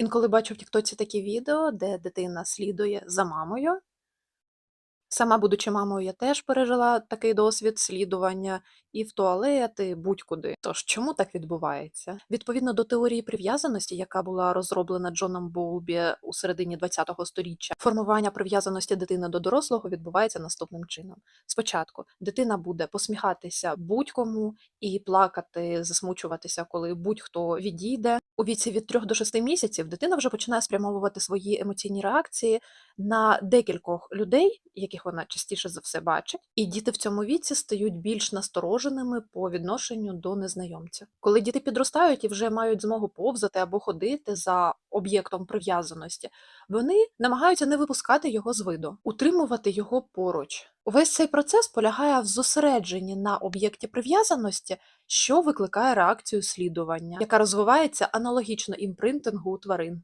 Інколи бачу в Тіктоці такі відео, де дитина слідує за мамою. Сама, будучи мамою, я теж пережила такий досвід слідування і в туалет, і будь-куди. Тож чому так відбувається? Відповідно до теорії прив'язаності, яка була розроблена Джоном Боулбі у середині ХХ століття, формування прив'язаності дитини до дорослого відбувається наступним чином. Спочатку дитина буде посміхатися будь-кому і плакати, засмучуватися, коли будь-хто відійде. У віці від 3 до 6 місяців дитина вже починає спрямовувати свої емоційні реакції на декількох людей, яких вона частіше за все бачить, і діти в цьому віці стають більш настороженими по відношенню до незнайомця. Коли діти підростають і вже мають змогу повзати або ходити за об'єктом прив'язаності, вони намагаються не випускати його з виду, утримувати його поруч. Увесь цей процес полягає в зосередженні на об'єкті прив'язаності, що викликає реакцію слідування, яка розвивається аналогічно імпринтингу у тварин.